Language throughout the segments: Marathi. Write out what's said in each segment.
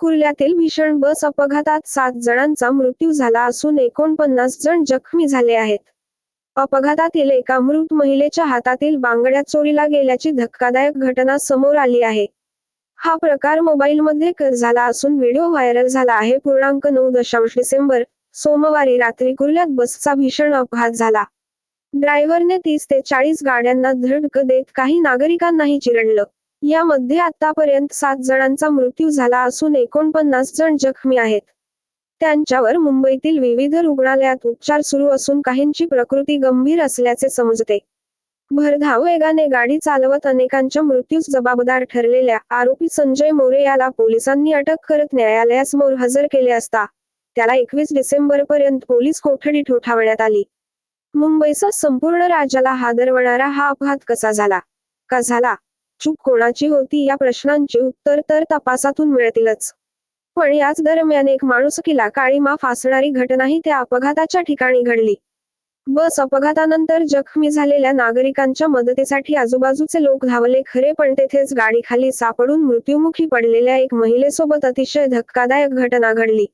कुर्ल्यातील भीषण बस अपघातात सात जणांचा मृत्यू झाला असून एकोणपन्नास जण जखमी झाले आहेत. अपघातातील एका मृत महिलेच्या हातातील बांगड्या चोरीला गेल्याची धक्कादायक घटना समोर आली आहे. हा प्रकार मोबाईलमध्ये झाला असून व्हिडिओ व्हायरल झाला आहे. पूर्णांक नऊ दशांश डिसेंबर सोमवारी रात्री कुर्ल्यात बसचा भीषण अपघात झाला. ड्रायव्हरने तीस ते चाळीस गाड्यांना धडक देत काही नागरिकांनाही चिरडलं. यामध्ये आतापर्यंत सात जणांचा मृत्यू झाला असून एकोणपन्नास जण जखमी आहेत. त्यांच्यावर मुंबईतील विविध रुग्णालयात उपचार सुरू असून काहींची प्रकृती गंभीर असल्याचे समजते. भरधाव वेगाने गाडी चालवत अनेकांच्या मृत्यूस जबाबदार ठरलेल्या आरोपी संजय मोरे याला पोलिसांनी अटक करत न्यायालयासमोर हजर केले असता त्याला एकवीस डिसेंबर पर्यंत पोलीस कोठडी ठोठावण्यात आली. मुंबईसह संपूर्ण राज्याला हादरवणारा हा अपघात कसा झाला? का झाला? चूक कोणाची होती या प्रश्नांची उत्तर तर तपासातून मिळतीलच. पण याच दरम्यान एक माणुसकीला काळीमा फासणारी घटनाही त्या अपघाताच्या ठिकाणी घडली. बस अपघातानंतर जखमी झालेल्या नागरिकांच्या मदतीसाठी आजूबाजूचे लोक धावले खरे पण तेथेच गाडीखाली सापडून मृत्युमुखी पडलेल्या एक महिलेसोबत अतिशय धक्कादायक घटना घडली.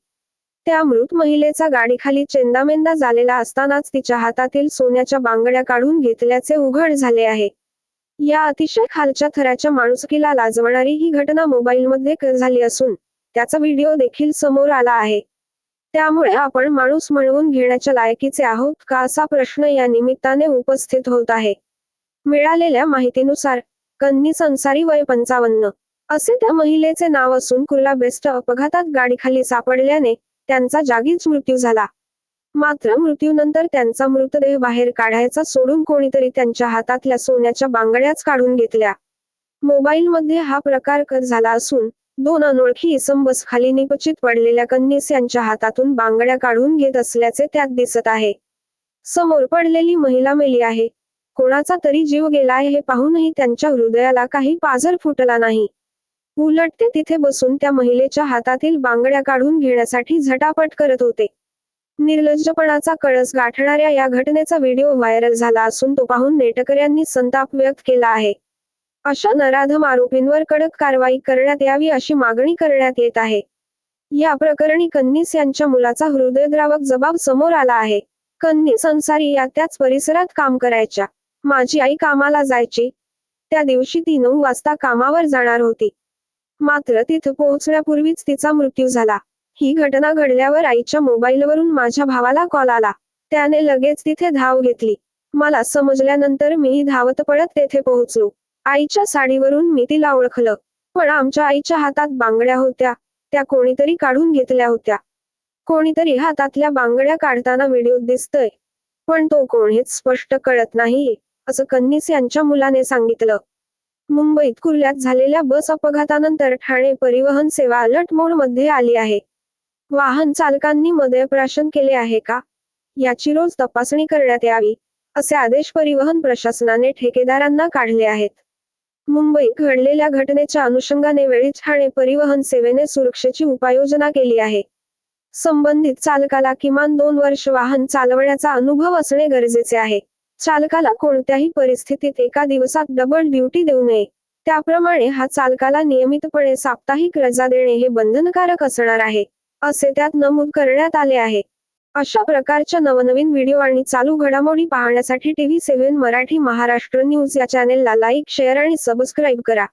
त्या मृत महिलेचा गाडीखाली चेंदामेंदा झालेला असतानाच तिच्या हातातील सोन्याच्या बांगड्या काढून घेतल्याचे उघड झाले आहे. या अतिशय खालच्या थराच्या माणुसकीला लाजवणारी ही घटना मोबाईलमध्ये झाली असून त्याचा व्हिडिओ देखील समोर आला आहे. त्यामुळे आपण माणूस म्हणवून घेण्याच्या लायकीचे आहोत का असा प्रश्न या निमित्ताने उपस्थित होत आहे. मिळालेल्या माहितीनुसार कन्नी संसारी वय पंचावन्न असे त्या महिलेचे नाव असून कुर्ला बेस्ट अपघातात गाडीखाली सापडल्याने त्यांचा जागीच मृत्यू झाला. मात्र मृत्यूनंतर त्यांचा मृतदेह बाहेर काढायचा सोडून कोणीतरी त्यांच्या हातातल्या सोन्याच्या बांगड्याच काढून घेतल्या. मोबाईलमध्ये हा प्रकार कर झाला असून दोन अनोळखी इसम बस खाली निपचित पडलेल्या कन्नीस यांच्या हातातून बांगड्या काढून घेत असल्याचे त्यात दिसत आहे. समोर पडलेली महिला मेली आहे. कोणाचा तरी जीव गेलाय हे पाहूनही त्यांच्या हृदयाला काही पाझर फुटला नाही. उलट ते तिथे बसून त्या महिलेच्या हातातील बांगड्या काढून घेण्यासाठी झटापट करत होते. निर्लज्जपणाचा कळस गाठणाऱ्या या घटनेचा व्हिडिओ व्हायरल झाला असून तो पाहून नेटकऱ्यांनी संताप व्यक्त केला आहे. अशा नराधम आरोपींवर कडक कारवाई करण्यात यावी अशी मागणी करण्यात येत आहे. या प्रकरणी कन्नीस यांच्या मुलाचा हृदयद्रावक जबाब समोर आला आहे. कन्नी अन्सारी या त्याच परिसरात काम करायच्या. माझी आई कामाला जायची. त्या दिवशी ती नऊ वाजता कामावर जाणार होती. मात्र तिथं पोहोचण्यापूर्वीच तिचा मृत्यू झाला. ही घटना घडल्यावर आईच्या मोबाईलवरून माझ्या भावाला कॉल आला. त्याने लगेच तिथे धाव घेतली. मला समजल्यानंतर मीही धावत पडत तेथे पोहोचलो. आईच्या साडीवरून मी तिला ओळखलं. पण आमच्या आईच्या हातात बांगड्या होत्या. त्या कोणीतरी काढून घेतल्या होत्या. कोणीतरी हातातल्या बांगड्या काढताना व्हिडिओ दिसतोय. पण तो कोण हेच स्पष्ट कळत नाही असं कन्नीस यांच्या मुलाने सांगितलं. मुंबईत कुर्ल्यात झालेल्या बस अपघातानंतर ठाणे परिवहन सेवा अलर्ट मोडमध्ये आली आहे. वाहन चालकांनी मद्यप्राशन केले आहे का? याची रोज तपासणी करण्यात यावी असे आदेश परिवहन प्रशासनाने ठेकेदारांना काढले आहेत. मुंबईत घडलेल्या घटनेच्या अनुषंगाने वेळी ठाणे परिवहन सेवेने सुरक्षेची उपाययोजना केली आहे. संबंधित चालकाला किमान दोन वर्ष वाहन चालवण्याचा अनुभव असणे गरजेचे आहे. चालकाला कोणत्याही परिस्थितीत एका दिवसात डबल ड्युटी देऊ नये. त्याप्रमाणे हा चालकाला नियमितपणे साप्ताहिक रजा देणे हे बंधनकारक असणार आहे. असे त्यात नमूद करण्यात आले आहे. अशा प्रकारच्या नवनवीन व्हिडिओ आणि चालू घडामोडी पाहण्यासाठी TV seven Marathi Maharashtra news या चॅनेलला लाईक शेअर आणि सबस्क्राईब करा.